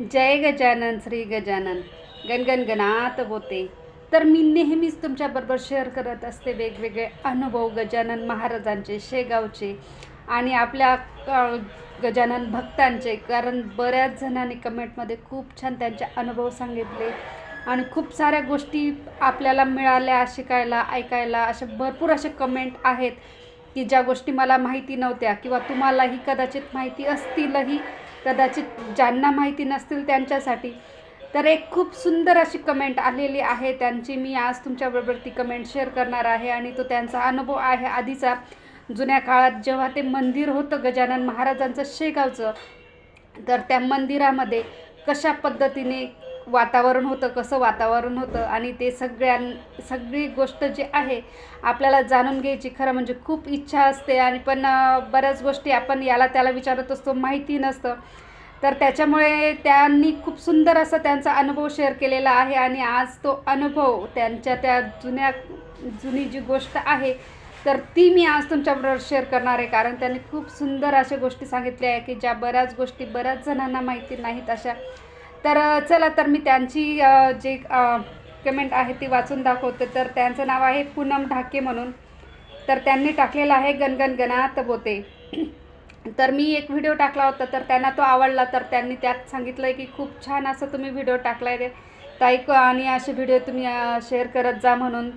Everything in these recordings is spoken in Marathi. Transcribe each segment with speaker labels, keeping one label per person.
Speaker 1: जय गजानन श्री गजानन. गणगण गणात बोते तर मी नेहमीच तुमच्याबरोबर शेअर करत असते वेगवेगळे अनुभव गजानन महाराजांचे शेगावचे आणि आपल्या गजानन भक्तांचे. कारण बऱ्याच जणांनी कमेंटमध्ये खूप छान त्यांचे अनुभव सांगितले आणि खूप साऱ्या गोष्टी आपल्याला मिळाल्या शिकायला ऐकायला. अशा भरपूर असे कमेंट आहेत की ज्या गोष्टी मला माहिती नव्हत्या किंवा तुम्हालाही कदाचित माहिती असतीलही. कदाचित ज्यांना माहिती नसतील त्यांच्यासाठी. तर एक खूप सुंदर अशी कमेंट आलेली आहे त्यांची. मी आज तुमच्याबरोबर ती कमेंट शेअर करणार आहे आणि तो त्यांचा अनुभव आहे आधीचा. जुन्या काळात जेव्हा ते मंदिर होतं गजानन महाराजांचं शेगावचं तर त्या मंदिरामध्ये कशा पद्धतीने वातावरण होतं कसं वातावरण होतं आणि ते सगळ्यां सगळी गोष्ट जी आहे आपल्याला जाणून घ्यायची खरं म्हणजे खूप इच्छा असते आणि पण बऱ्याच गोष्टी आपण याला त्याला विचारत असतो माहिती नसतं. तर त्याच्यामुळे त्यांनी खूप सुंदर असा त्यांचा अनुभव शेअर केलेला आहे आणि आज तो अनुभव त्यांच्या त्या जुन्या जुनी जी गोष्ट आहे तर ती मी आज तुमच्याबरोबर शेअर करणार आहे. कारण त्यांनी खूप सुंदर अशा गोष्टी सांगितल्या आहे की ज्या बऱ्याच गोष्टी बऱ्याच जणांना माहिती नाहीत अशा तर चला तर मी त्यांची जे कमेंट आहे ती वाचून दाखवते. तर त्यांचं नाव आहे पूनम ढाके म्हणून. तर त्यांनी टाकलेलं आहे गणगण गणात बोते. तर मी एक व्हिडिओ टाकला होता तर त्यांना तो आवडला. तर त्यांनी त्यात सांगितलं आहे की खूप छान असं तुम्ही व्हिडिओ टाकला आहे ताईक आणि असे व्हिडिओ तुम्ही शेअर करत जा म्हणून.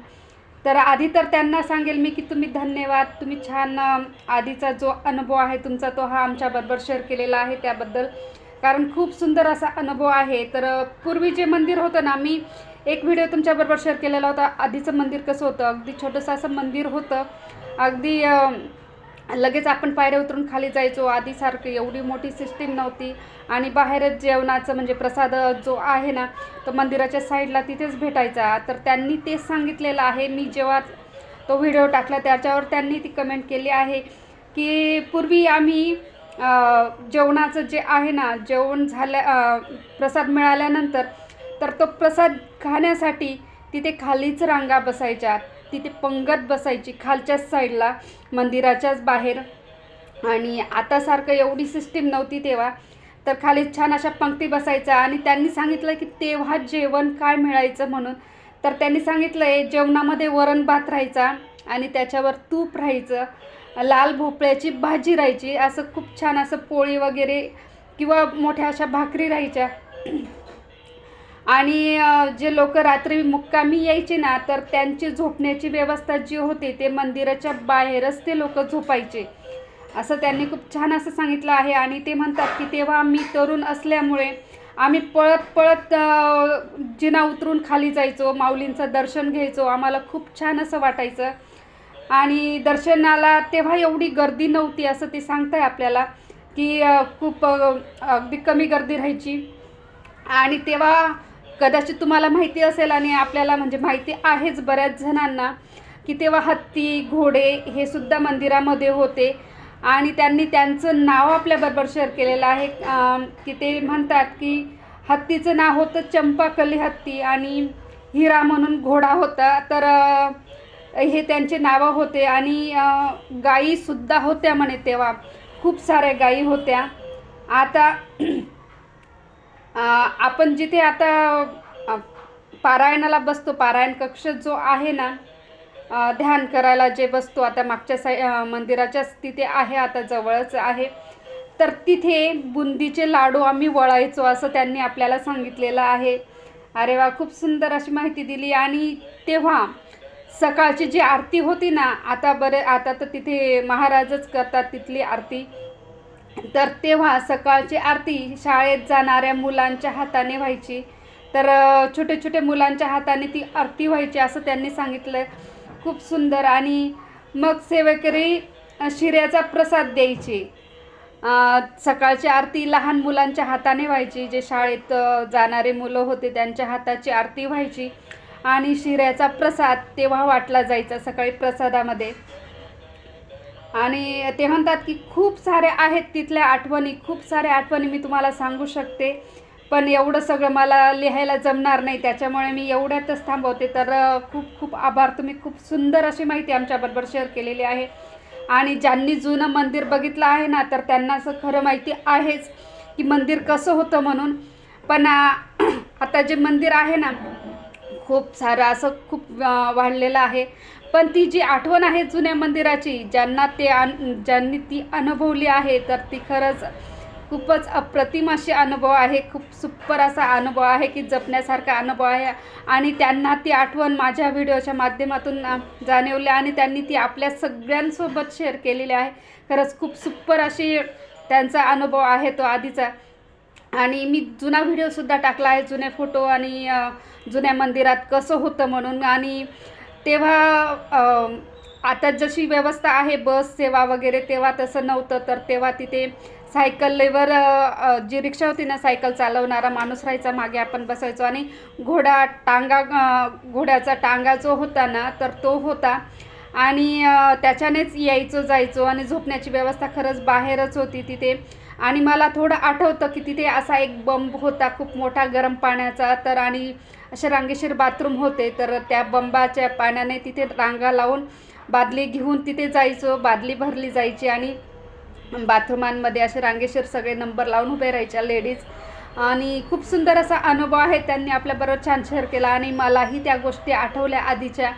Speaker 1: तर आधी तर त्यांना सांगेल मी की तुम्ही धन्यवाद. तुम्ही छान आधीचा जो अनुभव आहे तुमचा तो हा आमच्याबरोबर शेअर केलेला आहे. त्याबद्दल कारण खूप सुंदर असा अनुभव आहे. तर पूर्वी जे मंदिर होतं ना मी एक व्हिडिओ तुमच्याबरोबर शेअर केलेला होता. आधीचं मंदिर कसं होतं? अगदी छोटंसं असं मंदिर होतं. अगदी लगेच आपण पायऱ्या उतरून खाली जायचो. आधीसारखी एवढी मोठी सिस्टीम नव्हती. आणि बाहेरच जेवणाचं म्हणजे प्रसाद जो आहे ना तो मंदिराच्या साईडला तिथेच भेटायचा. तर त्यांनी तेच सांगितलेलं आहे. मी जेव्हा तो व्हिडिओ टाकला त्याच्यावर त्यांनी ती कमेंट केली आहे की पूर्वी आम्ही जेवणाचं जे आहे ना जेवण झाल्या प्रसाद मिळाल्यानंतर तर तो प्रसाद खाण्यासाठी तिथे खालीच रांगा बसायच्या. तिथे पंगत बसायची खालच्याच साईडला मंदिराच्याच बाहेर. आणि आतासारखं एवढी सिस्टीम नव्हती तेव्हा. तर खाली छान अशा पंक्ती बसायच्या आणि त्यांनी सांगितलं की तेव्हा जेवण काय मिळायचं म्हणून. तर त्यांनी सांगितलं आहे जेवणामध्ये वरण भात राहायचा आणि त्याच्यावर तूप राहायचं. लाल भोपळ्याची भाजी राहायची असं खूप छान असं पोळी वगैरे किंवा मोठ्या अशा भाकरी राहायच्या. आणि जे लोक रात्री मुक्कामी यायचे ना तर त्यांची झोपण्याची व्यवस्था जी होती ते मंदिराच्या बाहेरच ते लोक झोपायचे. असं त्यांनी खूप छान असं सांगितलं आहे आणि ते म्हणतात की तेव्हा मी तरुण असल्यामुळे आम्ही पळत पळत जिना उतरून खाली जायचो माऊलींचं दर्शन घ्यायचो आम्हाला खूप छान असं वाटायचं. आणि दर्शनाला तेव्हा एवढी गर्दी नव्हती असं ते सांगताय आपल्याला की खूप अगदी कमी गर्दी राहायची. आणि तेव्हा कदाचित तुम्हाला माहिती असेल आणि आपल्याला म्हणजे माहिती आहेच बऱ्याच जणांना की तेव्हा हत्ती घोडे हे सुद्धा मंदिरामध्ये होते. आणि त्यांनी त्यांचं नाव आपल्याबरोबर शेअर केलेलं आहे. की ते म्हणतात की हत्तीचं नाव होतं चंपाकली हत्ती आणि हिरा म्हणून घोडा होता. तर हे त्यांचे नावं होते आणि गायीसुद्धा होत्या म्हणे तेव्हा. खूप साऱ्या गायी होत्या. आता आपण जिथे आता पारायणाला बसतो पारायण कक्ष जो आहे ना ध्यान करायला जे बसतो आता मागच्या साई मंदिराच्याच तिथे आहे आता जवळच आहे. तर तिथे बुंदीचे लाडू आम्ही वळायचो असं त्यांनी आपल्याला सांगितलेलं आहे. अरे वा खूप सुंदर अशी माहिती दिली आणि तेव्हा सकाळची जी आरती होती ना आता बरे आता तर तिथे महाराजच करतात तिथली आरती. तर तेव्हा सकाळची आरती शाळेत जाणाऱ्या मुलांच्या हाताने व्हायची. तर छोटे छोटे मुलांच्या हाताने ती आरती व्हायची असं त्यांनी सांगितलं. खूप सुंदर आणि मग सेवेकरी शिऱ्याचा प्रसाद द्यायचे. सकाळची आरती लहान मुलांच्या हाताने व्हायची जे शाळेत जाणारे मुलं होते त्यांच्या हाताची आरती व्हायची. आणि शिऱ्याचा प्रसाद तेव्हा वाटला जायचा सकाळी प्रसादामध्ये. आणि ते म्हणतात की खूप साऱ्या आहेत तिथल्या आठवणी खूप साऱ्या आठवणी मी तुम्हाला सांगू शकते. पण एवढं सगळं मला लिहायला जमणार नाही त्याच्यामुळे मी एवढ्यातच थांबवते. तर खूप खूप आभार. तुम्ही खूप सुंदर अशी माहिती आमच्याबरोबर शेअर केलेली आहे. आणि ज्यांनी जुनं मंदिर बघितलं आहे ना तर त्यांना असं खरं माहिती आहेच की मंदिर कसं होतं म्हणून. पण आता जे मंदिर आहे ना खूप सारं असं खूप वाढलेलं आहे. पण ती जी आठवण आहे जुन्या मंदिराची ज्यांना ते अन ज्यांनी ती अनुभवली आहे तर ती खरंच खूपच अप्रतिम अशी अनुभव आहे. खूप सुपर असा अनुभव आहे की जपण्यासारखा अनुभव आहे. आणि त्यांना ती आठवण माझ्या व्हिडिओच्या माध्यमातून जाणवली आणि त्यांनी ती आपल्या सगळ्यांसोबत शेअर केलेली आहे. खरंच खूप सुपर अशी त्यांचा अनुभव आहे तो आधीचा. आणि मी जुना व्हिडिओसुद्धा टाकला आहे जुने फोटो आणि जुन्या मंदिरात कसं होतं म्हणून. आणि तेव्हा आता जशी व्यवस्था आहे बस सेवा वगैरे तेव्हा तसं नव्हतं. तर तेव्हा तिथे सायकलवर जी रिक्षा होती ना सायकल चालवणारा माणूस राहायचा मागे आपण बसायचो. आणि घोडा टांगा घोड्याचा टांगा जो होता ना तर तो होता. आणि त्याच्यानेच यायचो जायचो. आणि झोपण्याची व्यवस्था खरंच बाहेरच होती. तिथे आणि मला थोडं आठवतं की तिथे असा एक बंब होता खूप मोठा गरम पाण्याचा. तर आणि असे रांगेशीर बाथरूम होते तर त्या बंबाच्या पाण्याने तिथे रांगा लावून बादली घेऊन तिथे जायचो. बादली भरली जायची आणि बाथरूमांमध्ये असे रांगेशीर सगळे नंबर लावून उभे राहायच्या लेडीज. आणि खूप सुंदर असा अनुभव आहे त्यांनी आपल्याबरोबर छान शेअर केला. आणि मलाही त्या गोष्टी आठवल्या आधीच्या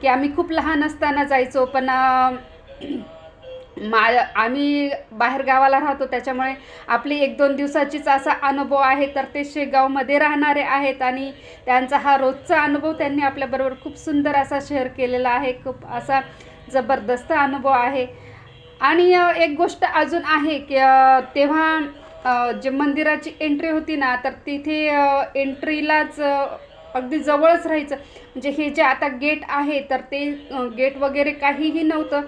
Speaker 1: की आम्ही खूप लहान असताना जायचो पण मा आम्ही बाहेर गावाला राहतो त्याच्यामुळे आपली एक दोन दिवसाचीच असा अनुभव आहे. तर ते शेगावमध्ये राहणारे आहेत आणि त्यांचा हा रोजचा अनुभव त्यांनी आपल्याबरोबर खूप सुंदर असा शेअर केलेला आहे. खूप असा जबरदस्त अनुभव आहे. आणि एक गोष्ट अजून आहे की तेव्हा जे मंदिराची एंट्री होती ना तर तिथे एंट्रीलाच अगदी जवळच राहायचं. म्हणजे हे जे आता गेट आहे तर ते गेट वगैरे काहीही नव्हतं.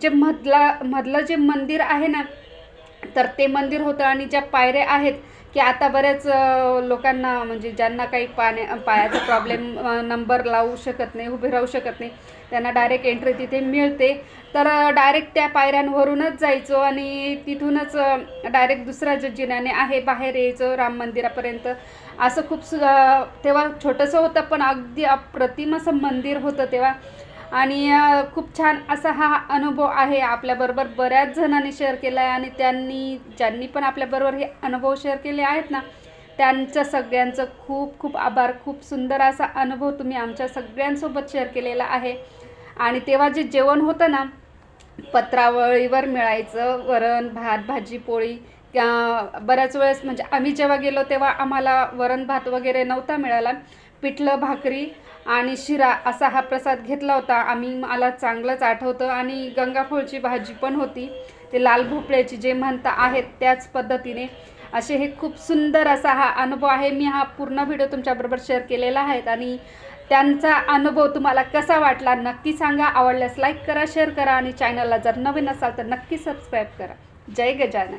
Speaker 1: जे मधला मधलं जे मंदिर आहे ना तर ते मंदिर होतं आणि ज्या पायऱ्या आहेत की आता बऱ्याच लोकांना म्हणजे ज्यांना काही पाण्या पायाचा प्रॉब्लेम नंबर लावू शकत नाही उभे राहू शकत नाही त्यांना डायरेक्ट एंट्री तिथे मिळते. तर डायरेक्ट त्या पायऱ्यांवरूनच जायचो आणि तिथूनच डायरेक्ट दुसऱ्या ज जिन्याने आहे बाहेर यायचं राम मंदिरापर्यंत. असं खूप सु तेव्हा छोटंसं होतं पण अगदी अप्रतिम असं मंदिर होतं तेव्हा. आणि खूप छान असा हा अनुभव आहे आपल्याबरोबर बऱ्याच जणांनी शेअर केला आहे आणि त्यांनी ज्यांनी पण आपल्याबरोबर हे अनुभव शेअर केले आहेत ना त्यांचं सगळ्यांचं खूप खूप आभार. खूप सुंदर असा अनुभव तुम्ही आमच्या सगळ्यांसोबत शेअर केलेला आहे. आणि तेव्हा जे जेवण होतं ना पत्रावळीवर मिळायचं वरण भात भाजी पोळी त्या- बऱ्याच वेळेस म्हणजे आम्ही जेव्हा गेलो तेव्हा आम्हाला वरण भात वगैरे नव्हता मिळाला. पिठलं भाकरी आणि शिरा असा हा प्रसाद घेतला होता. आम्ही मला चांगलंच आठवतं आणि गंगाफोळची भाजी पण होती. ते लाल भोपळ्याची जे म्हणता आहेत त्याच पद्धतीने. असे हे खूप सुंदर असा हा अनुभव आहे. मी हा पूर्ण व्हिडिओ तुमच्याबरोबर शेअर केलेला आहे आणि त्यांचा अनुभव तुम्हाला कसा वाटला नक्की सांगा. आवडल्यास लाईक करा शेअर करा आणि चॅनलला जर नवीन असाल तर नक्की सबस्क्राईब करा. जय गजानन.